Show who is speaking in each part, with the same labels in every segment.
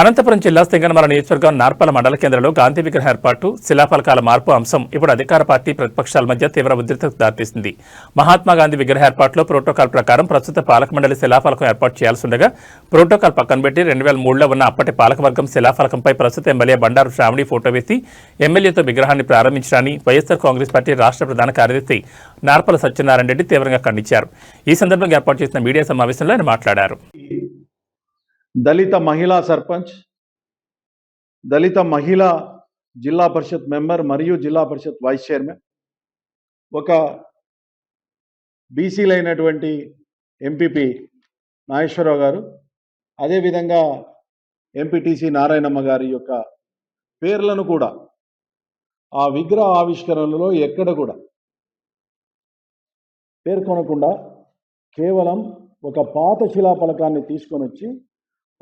Speaker 1: అనంతపురం జిల్లా సింగనమల నియోజకవర్గం నార్పల మండల కేంద్రంలో గాంధీ విగ్రహ ఏర్పాటు శిలాఫలకాల మార్పు అంశం ఇప్పుడు అధికార పార్టీ ప్రతిపక్షాల మధ్య తీవ్ర ఉద్రిక్తకు దారితీసింది. మహాత్మా గాంధీ విగ్రహ ఏర్పాటులో ప్రోటోకాల్ ప్రకారం ప్రస్తుత పాలక మండలి శిలాఫలకం ఏర్పాటు చేయాల్సి ఉండగా ప్రోటోకాల్ పక్కన పెట్టి రెండు వేల మూడులో ఉన్న అప్పటి పాలకవర్గం శిలాఫలకంపై ప్రస్తుత ఎమ్మెల్యే బండారు శ్రావణి ఫోటో వేసి ఎమ్మెల్యేతో విగ్రహాన్ని ప్రారంభించడాన్ని వైఎస్సార్ కాంగ్రెస్ పార్టీ రాష్ట్ర ప్రధాన కార్యదర్శి నార్పల సత్యనారాయణ రెడ్డి తీవ్రంగా ఖండించారు. ఈ సందర్భంగా ఏర్పాటు చేసిన మీడియా సమావేశంలో ఆయన మాట్లాడారు.
Speaker 2: దళిత మహిళా సర్పంచ్ దళిత మహిళా జిల్లా పరిషత్ మెంబర్ మరియు జిల్లా పరిషత్ వైస్ చైర్మన్ ఒక బీసీలైనటువంటి ఎంపీపీ నాగేశ్వరరావు గారు అదేవిధంగా ఎంపీటీసీ నారాయణమ్మ గారి యొక్క పేర్లను కూడా ఆ విగ్రహ ఆవిష్కరణలో ఎక్కడ కూడా పేర్కొనకుండా కేవలం ఒక పాత శిలాఫలకాన్ని తీసుకొని వచ్చి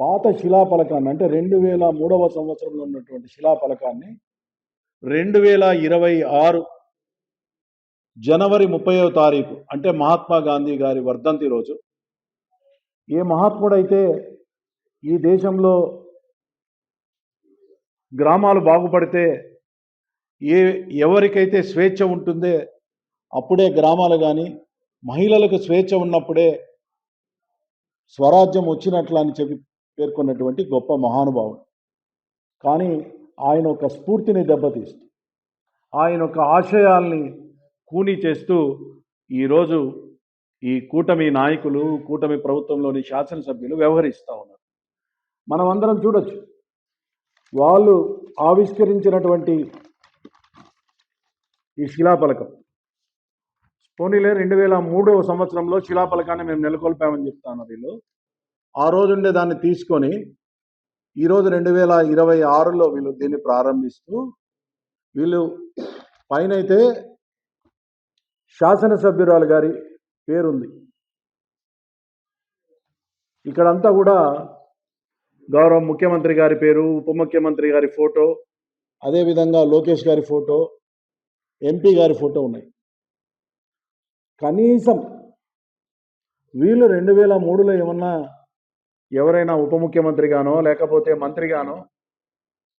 Speaker 2: పాత శిలాఫలకాన్ని అంటే రెండు వేల మూడవ సంవత్సరంలో ఉన్నటువంటి శిలాఫలకాన్ని రెండు వేల ఇరవై ఆరు జనవరి ముప్పైవ తారీఖు అంటే మహాత్మా గాంధీ గారి వర్ధంతి రోజు ఏ మహాత్ముడైతే ఈ దేశంలో గ్రామాలు బాగుపడితే ఏ ఎవరికైతే స్వేచ్ఛ ఉంటుందే అప్పుడే గ్రామాలు కానీ మహిళలకు స్వేచ్ఛ ఉన్నప్పుడే స్వరాజ్యం వచ్చినట్లు అని చెప్పి పేర్కొన్నటువంటి గొప్ప మహానుభావుడు. కానీ ఆయన ఒక స్ఫూర్తిని దెబ్బతీస్తూ ఆయన ఒక ఆశయాల్ని కూనీ చేస్తూ ఈరోజు ఈ కూటమి నాయకులు కూటమి ప్రభుత్వంలోని శాసనసభ్యులు వ్యవహరిస్తూ ఉన్నారు. మనం అందరం చూడొచ్చు వాళ్ళు ఆవిష్కరించినటువంటి ఈ శిలాఫలకం. పోనీలే రెండు వేల మూడవ సంవత్సరంలో శిలాఫలకాన్ని మేము నెలకొల్పామని చెప్తాను వీళ్ళు. ఆ రోజు ఉండే దాన్ని తీసుకొని ఈరోజు రెండు వేల ఇరవై ఆరులో వీళ్ళు దీన్ని ప్రారంభిస్తూ వీళ్ళు పైన అయితే శాసనసభ్యురాలు గారి పేరుంది. ఇక్కడంతా కూడా గౌరవ ముఖ్యమంత్రి గారి పేరు ఉప ముఖ్యమంత్రి గారి ఫోటో అదేవిధంగా లోకేష్ గారి ఫోటో ఎంపీ గారి ఫోటో ఉన్నాయి. కనీసం వీళ్ళు రెండు వేల మూడులో ఏమన్నా ఎవరైనా ఉప ముఖ్యమంత్రిగానో లేకపోతే మంత్రిగానో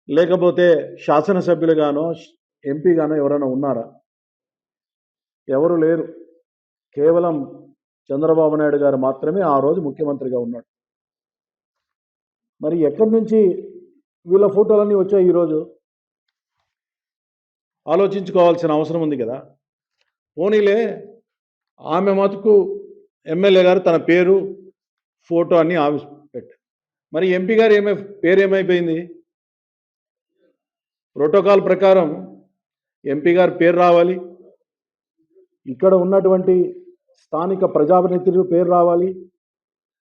Speaker 2: లేకపోతే శాసనసభ్యులుగానో ఎంపీగానో ఎవరైనా ఉన్నారా? ఎవరు లేరు. కేవలం చంద్రబాబు నాయుడు గారు మాత్రమే ఆ రోజు ముఖ్యమంత్రిగా ఉన్నాడు. మరి ఎక్కడి నుంచి వీళ్ళ ఫోటోలన్నీ వచ్చాయి ఈరోజు ఆలోచించుకోవాల్సిన అవసరం ఉంది కదా. పోనీలే ఆమె మటుకు ఎమ్మెల్యే గారు తన పేరు ఫోటో అన్ని ఆవిష్ మరి ఎంపీ గారు ఏమై పేరు ఏమైపోయింది ప్రోటోకాల్ ప్రకారం ఎంపీ గారు పేరు రావాలి. ఇక్కడ ఉన్నటువంటి స్థానిక ప్రజాప్రతినిధులు పేరు రావాలి.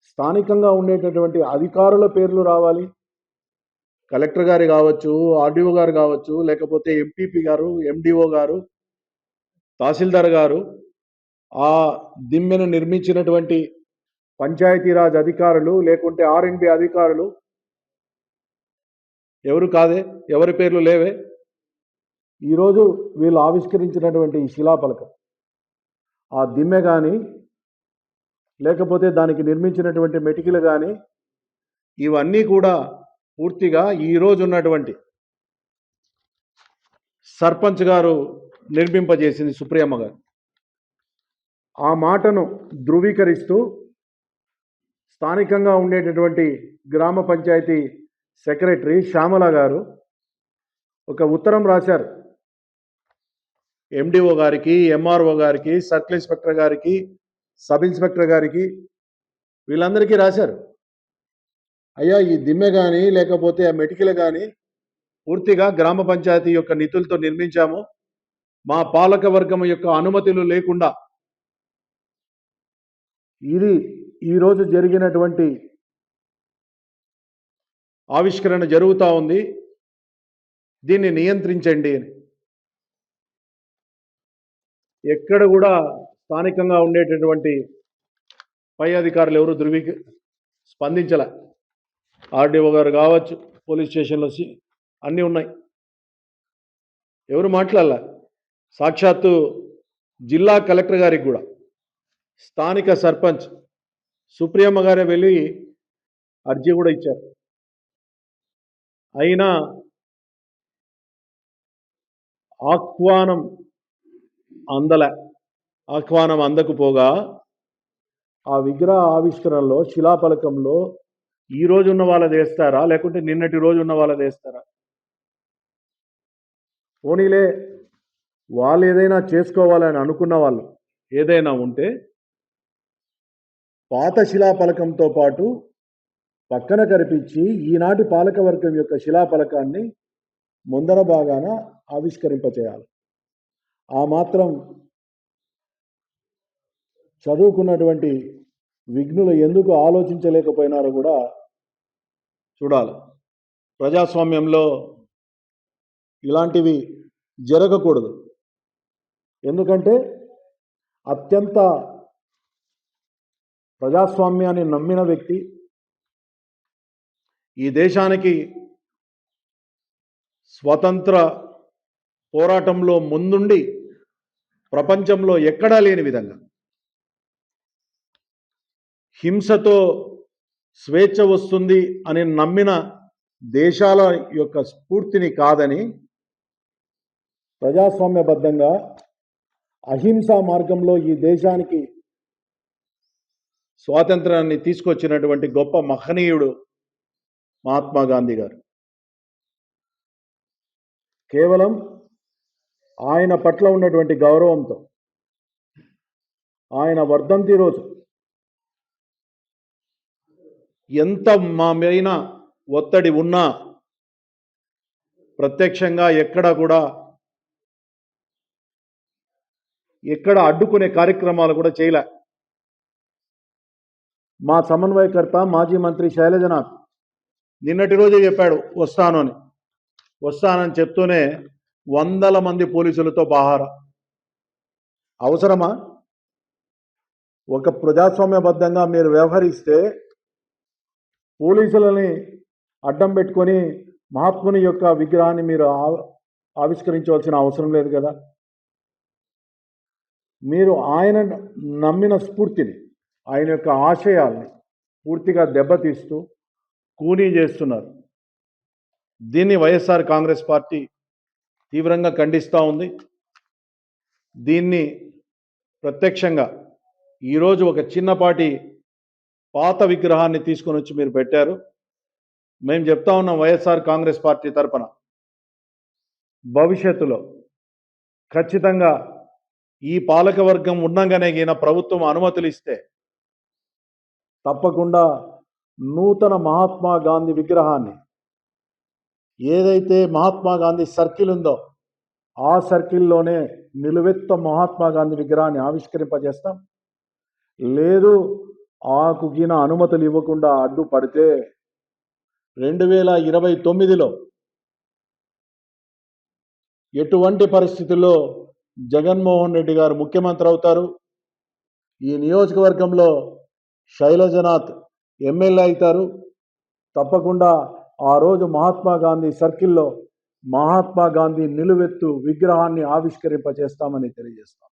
Speaker 2: స్థానికంగా ఉండేటటువంటి అధికారుల పేర్లు రావాలి. కలెక్టర్ గారు కావచ్చు ఆర్డీఓ గారు కావచ్చు లేకపోతే ఎంపీపీ గారు ఎండిఓ గారు తహసీల్దార్ గారు ఆ దిమ్మెను నిర్మించినటువంటి పంచాయతీరాజ్ అధికారులు లేకుంటే ఆర్ఎన్బి అధికారులు? ఎవరు కాదే? ఎవరి పేర్లు లేవే? ఈరోజు వీళ్ళు ఆవిష్కరించినటువంటి ఈ శిలాపలకం ఆ దిమ్మె కానీ లేకపోతే దానికి నిర్మించినటువంటి మెటికలు కానీ ఇవన్నీ కూడా పూర్తిగా ఈరోజు ఉన్నటువంటి సర్పంచ్ గారు నిర్మింపజేసింది సుప్రియమ్మ గారు. ఆ మాటను ధృవీకరిస్తూ స్థానికంగా ఉండేటటువంటి గ్రామ పంచాయతీ సెక్రటరీ శ్యామల గారు ఒక ఉత్తరం రాశారు. ఎండిఓ గారికి ఎంఆర్ఓ గారికి సర్కిల్ ఇన్స్పెక్టర్ గారికి సబ్ ఇన్స్పెక్టర్ గారికి వీళ్ళందరికీ రాశారు. అయ్యా ఈ దిమ్మె కానీ లేకపోతే ఆ మెటికలు కానీ పూర్తిగా గ్రామ పంచాయతీ యొక్క నిధులతో నిర్మించాము. మా పాలక వర్గం యొక్క అనుమతులు లేకుండా ఇది ఈరోజు జరిగినటువంటి ఆవిష్కరణ జరుగుతూ ఉంది. దీన్ని నియంత్రించండి అని. ఎక్కడ కూడా స్థానికంగా ఉండేటటువంటి పై అధికారులు ఎవరు ధృవీ స్పందించలే. ఆర్డీఓ గారు కావచ్చు పోలీస్ స్టేషన్లో అన్నీ ఉన్నాయి. ఎవరు మాట్లాడలే. సాక్షాత్తు జిల్లా కలెక్టర్ గారికి కూడా. స్థానిక సర్పంచ్ సుప్రియమ్మ గారే వెళ్ళి అర్జీ కూడా ఇచ్చారు. అయినా ఆహ్వానం అందల. ఆహ్వానం అందకపోగా ఆ విగ్రహ ఆవిష్కరణలో శిలాఫలకంలో ఈ రోజు ఉన్న వాళ్ళది వేస్తారా లేకుంటే నిన్నటి రోజు ఉన్న వాళ్ళది వేస్తారా పోనీలే వాళ్ళు ఏదైనా చేసుకోవాలని అనుకున్న వాళ్ళు ఏదైనా ఉంటే పాత శిలాఫలకంతో పాటు పక్కన కనిపించి ఈనాటి పాలకవర్గం యొక్క శిలాఫలకాన్ని ముందర భాగాన ఆవిష్కరింపచేయాలి. ఆ మాత్రం చదువుకున్నటువంటి విఘ్నులు ఎందుకు ఆలోచించలేకపోయినారో కూడా చూడాలి. ప్రజాస్వామ్యంలో ఇలాంటివి జరగకూడదు. ఎందుకంటే అత్యంత ప్రజాస్వామ్యాన్ని నమ్మిన వ్యక్తి ఈ దేశానికి స్వతంత్ర పోరాటంలో ముందుండి ప్రపంచంలో ఎక్కడా లేని విధంగా హింసతో స్వేచ్ఛ వస్తుంది అని నమ్మిన దేశాల యొక్క స్ఫూర్తిని కాదని ప్రజాస్వామ్యబద్ధంగా అహింసా మార్గంలో ఈ దేశానికి స్వాతంత్రాన్ని తీసుకొచ్చినటువంటి గొప్ప మహనీయుడు మహాత్మా గాంధీ గారు. కేవలం ఆయన పట్ల ఉన్నటువంటి గౌరవంతో ఆయన వర్ధంతి రోజు ఎంత మా మీద ఒత్తిడి ఉన్నా ప్రత్యక్షంగా ఎక్కడ కూడా ఎక్కడ అడ్డుకునే కార్యక్రమాలు కూడా చేయలే. మా సమన్వయకర్త మాజీ మంత్రి శైలజనాథ్ నిన్నటి రోజే చెప్పాడు వస్తాను అని. వస్తానని చెప్తూనే వందల మంది పోలీసులతో బహార. అవసరమా? ఒక ప్రజాస్వామ్యబద్ధంగా మీరు వ్యవహరిస్తే పోలీసులని అడ్డం పెట్టుకొని మహాత్ముని యొక్క విగ్రహాన్ని మీరు ఆవిష్కరించవలసిన అవసరం లేదు కదా? మీరు ఆయన నమ్మిన స్ఫూర్తిని ఆయన యొక్క ఆశయాల్ని పూర్తిగా దెబ్బతీస్తూ కూనీ చేస్తున్నారు. దీన్ని వైఎస్ఆర్ కాంగ్రెస్ పార్టీ తీవ్రంగా ఖండిస్తూ ఉంది. దీన్ని ప్రత్యక్షంగా ఈరోజు ఒక చిన్నపాటి పాత విగ్రహాన్ని తీసుకొని వచ్చి మీరు పెట్టారు. మేము చెప్తా ఉన్నాం వైఎస్ఆర్ కాంగ్రెస్ పార్టీ తరఫున భవిష్యత్తులో ఖచ్చితంగా ఈ పాలకవర్గం ఉండగానే ఈయన ప్రభుత్వం అనుమతులు ఇస్తే తప్పకుండా నూతన మహాత్మా గాంధీ విగ్రహాన్ని. ఏదైతే మహాత్మా గాంధీ సర్కిల్ ఉందో ఆ సర్కిల్లోనే నిలువెత్త మహాత్మా గాంధీ విగ్రహాన్ని ఆవిష్కరింపజేస్తాం. లేదు ఆకు గిన అనుమతులు ఇవ్వకుండా అడ్డుపడితే రెండు వేల ఇరవై తొమ్మిదిలో ఎటువంటి పరిస్థితుల్లో జగన్మోహన్ రెడ్డి గారు ముఖ్యమంత్రి అవుతారు? ఈ నియోజకవర్గంలో శైలజనాథ్ ఎమ్మెల్యే అవుతారు. తప్పకుండా ఆ రోజు మహాత్మా గాంధీ సర్కిల్లో మహాత్మా గాంధీ నిలువెత్తు విగ్రహాన్ని ఆవిష్కరింపచేస్తామని తెలియజేస్తాం.